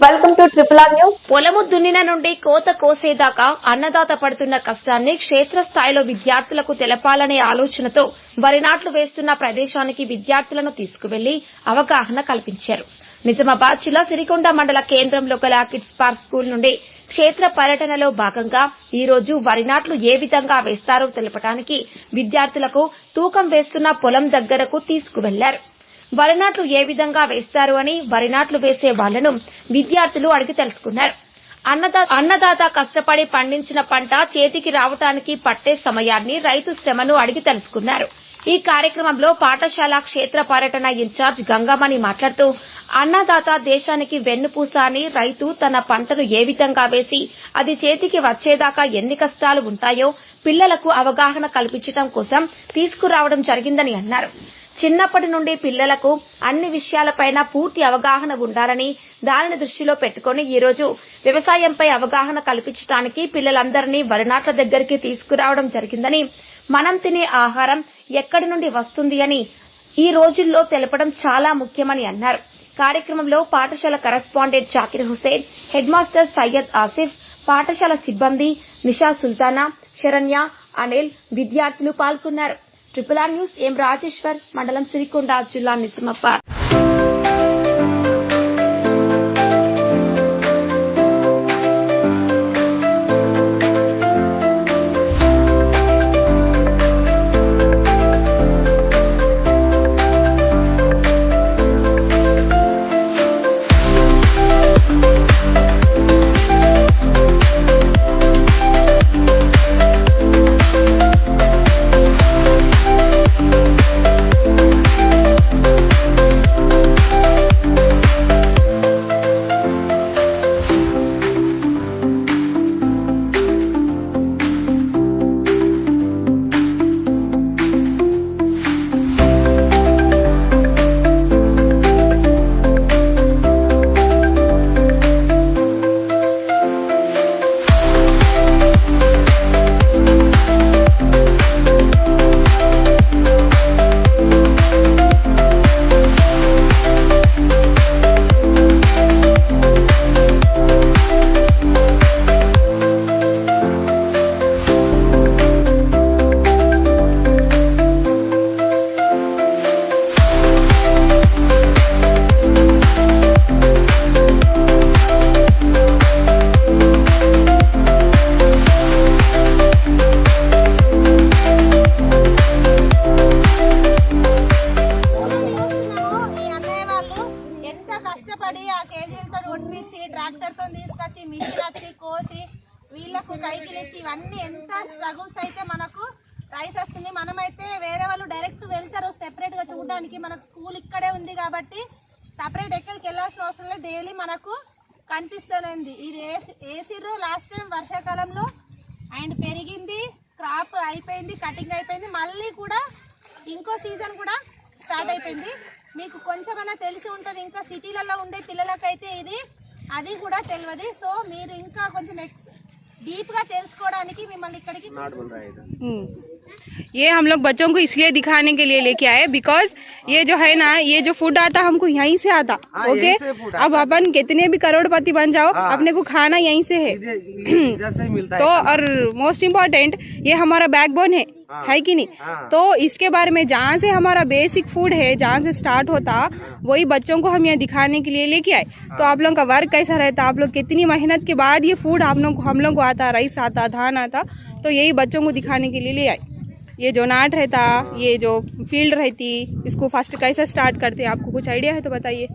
Welcome to triple R news పొలము దున్నిన నుండి కోత కోసేదాకా అన్నదాత పడుతున్న కష్టాన్ని క్షేత్రస్థాయిలో విద్యార్థులకు తెలపాలనే ఆలోచనతో వరి నాట్లు వేస్తున్న ప్రదేశానికి విద్యార్థులను తీసుకువెళ్ళి అవగాహన కల్పించారు. నిజామాబాద్ జిల్లా సిరికొండ మండల కేంద్రంలో గల కిడ్స్ పార్క్ స్కూల్ నుండి క్షేత్ర పర్యటనలో భాగంగా ఈ రోజు వరి నాట్లు ఏ విధంగా వేస్తారో తెలపడానికి విద్యార్థులకు తూకం వేస్తున్న పొలం దగ్గరకు తీసుకువెళ్ళారు. వరి నాట్లు ఏ విధంగా వేస్తారు అని వరి నాట్లు వేసే వాళ్ళను విద్యార్థులు అడిగి తెలుసుకున్నారు. అన్నదా- అన్నదాత కష్టపడి పండించిన పంట చేతికి రావటానికి పట్టే సమయాన్ని రైతు శ్రమను అడిగి తెలుసుకున్నారు. ఈ కార్యక్రమంలో పాఠశాల క్షేత్ర పర్యటన ఇన్ఛార్జ్ గంగమణి మాట్లాడుతూ అన్నదాత దేశానికి వెన్నుపూస అని రైతు తన పంటను ఏ విధంగా వేసి అది చేతికి వచ్చేదాకా ఎన్ని కష్టాలు ఉంటాయో పిల్లలకు అవగాహన కల్పించడం కోసం తీసుకురావడం జరిగిందని అన్నారు. చిన్నప్పటి నుండి పిల్లలకు అన్ని విషయాలపైన పూర్తి అవగాహన ఉండాలని దానిని దృష్టిలో పెట్టుకుని ఈ రోజు వ్యవసాయంపై అవగాహన కల్పించడానికి పిల్లలందరినీ వరినాట్ల దగ్గరికి తీసుకురావడం జరిగిందని మనం తినే ఆహారం ఎక్కడి నుండి వస్తుంది అని ఈ రోజుల్లో తెలపడం చాలా ముఖ్యమని అన్నారు. కార్యక్రమంలో పాఠశాల correspondent Zakir Hussain head master Syed Asif పాఠశాల సిబ్బంది నిషా సుల్తానా శరణ్య అనిల్ విద్యార్థులు పాల్గొన్నారు. Triple R news M Rajeshwar? మండలం సిరికొండ జిల్లా నిజామాబాద్. ఉడిపించి ట్రాక్టర్తో తీసుకొచ్చి మిషన్ వచ్చి కోసి వీళ్ళకు కైకిలు ఇవన్నీ ఎంత స్ట్రగుల్స్ అయితే మనకు రైస్ వస్తుంది. మనమైతే వేరే వాళ్ళు డైరెక్ట్ వెళ్తారు సెపరేట్గా చూడడానికి. మనకు స్కూల్ ఇక్కడే ఉంది కాబట్టి సపరేట్ ఎక్కడికి వెళ్ళాల్సిన అవసరం లేదు. డైలీ మనకు కనిపిస్తూనే ఉంది ఇది ఏసి వేసిర్రు లాస్ట్ టైం వర్షాకాలంలో అండ్ పెరిగింది క్రాప్ అయిపోయింది కటింగ్ అయిపోయింది. మళ్ళీ కూడా ఇంకో సీజన్ కూడా స్టార్ట్ అయిపోయింది. మీకు కొంచెమైనా తెలిసి ఉంటుంది ఇంకా సిటీలలో ఉండే పిల్లలకైతే ఇది అది కూడా తెలియదు సో మీరు ఇంకా కొంచెం ఎక్స్ డీప్గా తెలుసుకోవడానికి మిమ్మల్ని ఇక్కడికి ये हम लोग बच्चों को इसलिए दिखाने के लिए लेके आए बिकॉज़ ये जो है ना ये जो फ़ूड आता हमको यहीं से आता ओके अब अपन कितने भी करोड़पति बन जाओ अपने को खाना यहीं से है। से मिलता तो और मोस्ट इम्पोर्टेंट ये हमारा बैकबोन है है। कि नहीं? तो इसके बारे में जहाँ से हमारा बेसिक फ़ूड है जहाँ से स्टार्ट होता वही बच्चों को हम यहाँ दिखाने के लिए लेके आए। तो आप लोगों का वर्क कैसा रहता? आप लोग कितनी मेहनत के बाद ये फ़ूड आप लोग हम लोग को आता राइस आता धान आता तो यही बच्चों को दिखाने के लिए ले आए। ये जो नाट रहता ये जो फ़ील्ड रहती इसको फ़र्स्ट कैसे स्टार्ट करते आपको कुछ आइडिया है तो बताइए।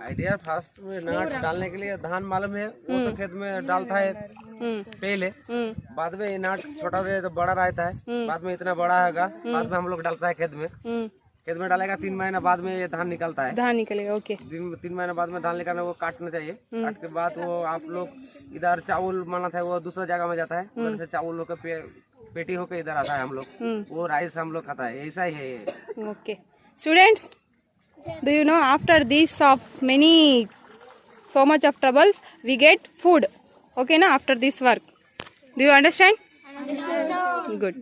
आइडिया फ़र्स्ट में नाट डालने के लिए धान मालूम है वो तो खेत में डालता है हम्म। पहले। हम्म। बाद में ये नाट छोटा रहे तो बड़ा रहता है। बाद में इतना बड़ा होगा बाद में हम लोग डालता है खेत में। हम्म। खेत में डालेगा तीन महीना बाद में ये धान निकलता है। धान निकलेगा ओके। तीन, तीन महीना बाद में धान निकालने को काटना चाहिए। काट के बाद वो आप लोग इधर चावल माना था वो दूसरा जगह में जाता है। उधर से चावल लोग पे, पेटी होके इधर आता है हम लोग। वो राइस हम लोग खाता है ऐसा ही है okay. Students do you know after this of many so much of troubles we get food okay ना after this work do you understand good